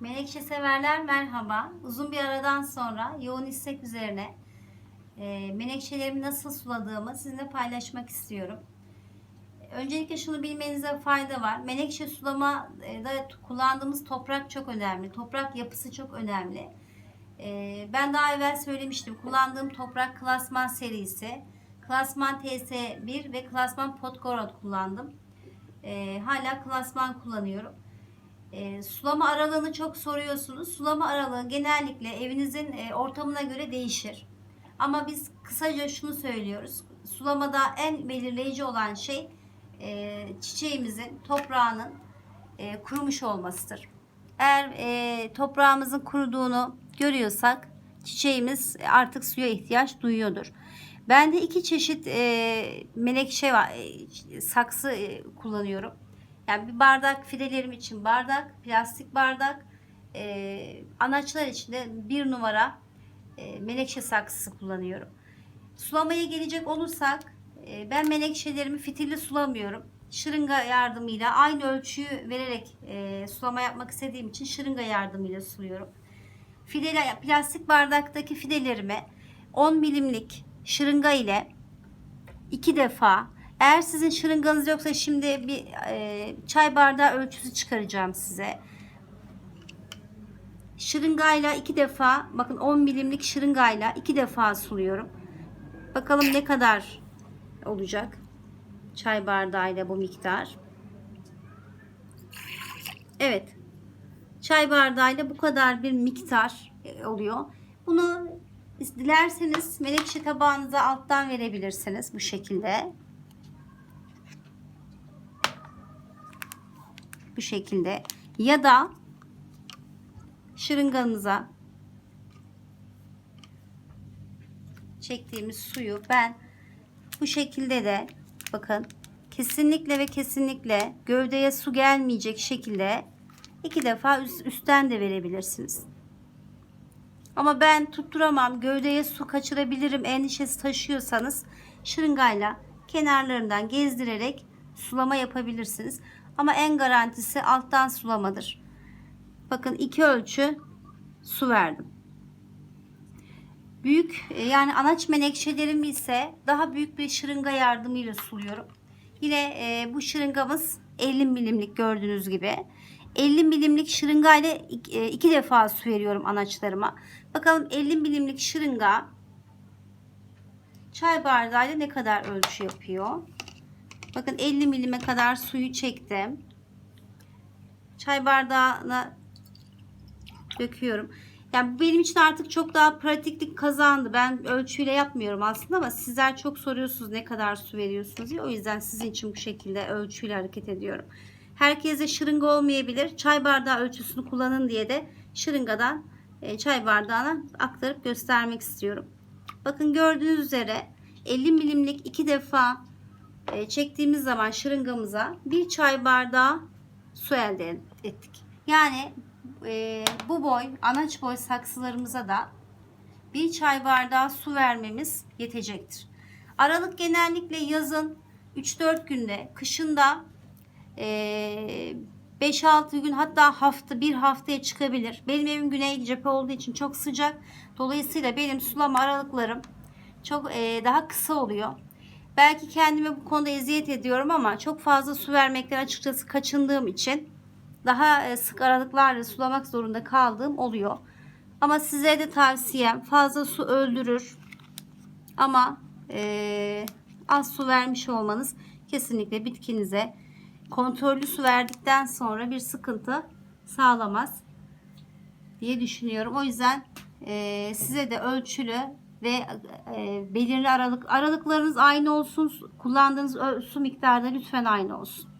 Menekşe severler merhaba. Uzun bir aradan sonra yoğun istek üzerine e, menekşelerimi nasıl suladığımı sizinle paylaşmak istiyorum. Öncelikle şunu bilmenize fayda var. Menekşe sulama e, kullandığımız toprak çok önemli. Toprak yapısı çok önemli. E, ben daha evvel söylemiştim. Kullandığım toprak klasman serisi. Klasman TS1 ve klasman Podgorod kullandım. E, hala klasman kullanıyorum. E, sulama aralığını çok soruyorsunuz. Sulama aralığı genellikle evinizin e, ortamına göre değişir. Ama biz kısaca şunu söylüyoruz. Sulamada en belirleyici olan şey e, çiçeğimizin, toprağının e, kurumuş olmasıdır. Eğer e, toprağımızın kuruduğunu görüyorsak çiçeğimiz artık suya ihtiyaç duyuyordur. Bende iki çeşit e, menekşe var, e, saksı e, kullanıyorum. Yani bir bardak fidelerim için bardak, plastik bardak, e, anaçlar için de bir numara e, menekşe saksısı kullanıyorum. Sulamaya gelecek olursak e, ben menekşelerimi fitilli sulamıyorum. Şırınga yardımıyla aynı ölçüyü vererek e, sulama yapmak istediğim için şırınga yardımıyla suluyorum. Fideli, plastik bardaktaki fidelerimi 10 milimlik şırınga ile iki defa eğer sizin şırınganız yoksa şimdi bir e, çay bardağı ölçüsü çıkaracağım size. Şırıngayla iki defa bakın 10 milimlik şırıngayla iki defa suluyorum. Bakalım ne kadar olacak çay bardağıyla bu miktar. Evet. Çay bardağıyla bu kadar bir miktar e, oluyor. Bunu dilerseniz menekşe tabağınıza alttan verebilirsiniz bu şekilde. Bu şekilde ya da şırınganıza çektiğimiz suyu ben bu şekilde de bakın kesinlikle ve kesinlikle gövdeye su gelmeyecek şekilde iki defa üst, üstten de verebilirsiniz. Ama ben tutturamam gövdeye su kaçırabilirim endişesi taşıyorsanız şırıngayla kenarlarından gezdirerek sulama yapabilirsiniz. Ama en garantisi alttan sulamadır. Bakın iki ölçü su verdim. Büyük e, yani anaç menekşelerimi ise daha büyük bir şırınga yardımıyla suluyorum. Yine e, bu şırıngamız 50 milimlik gördüğünüz gibi. 50 milimlik şırınga ile iki, iki defa su veriyorum anaçlarıma. Bakalım 50 milimlik şırınga çay bardağıyla ne kadar ölçü yapıyor. Bakın 50 milime kadar suyu çektim. Çay bardağına döküyorum. Yani benim için artık çok daha pratiklik kazandı. Ben ölçüyle yapmıyorum aslında ama sizler çok soruyorsunuz ne kadar su veriyorsunuz diye. O yüzden sizin için bu şekilde ölçüyle hareket ediyorum. Herkese şırınga olmayabilir. Çay bardağı ölçüsünü kullanın diye de şırıngadan e, çay bardağına aktarıp göstermek istiyorum. Bakın gördüğünüz üzere 50 milimlik iki defa e, çektiğimiz zaman şırıngamıza bir çay bardağı su elde ettik. Yani e, bu boy anaç boy saksılarımıza da bir çay bardağı su vermemiz yetecektir. Aralık genellikle yazın 3-4 günde, kışında e, 5-6 gün hatta hafta bir haftaya çıkabilir. Benim evim güney cephe olduğu için çok sıcak. Dolayısıyla benim sulama aralıklarım çok e, daha kısa oluyor. Belki kendime bu konuda eziyet ediyorum ama çok fazla su vermekten açıkçası kaçındığım için daha e, sık aralıklarla sulamak zorunda kaldığım oluyor. Ama size de tavsiyem fazla su öldürür. Ama e, az su vermiş olmanız kesinlikle bitkinize kontrollü su verdikten sonra bir sıkıntı sağlamaz diye düşünüyorum. O yüzden e, size de ölçülü ve e, belirli aralık aralıklarınız aynı olsun. Kullandığınız su miktarı da lütfen aynı olsun.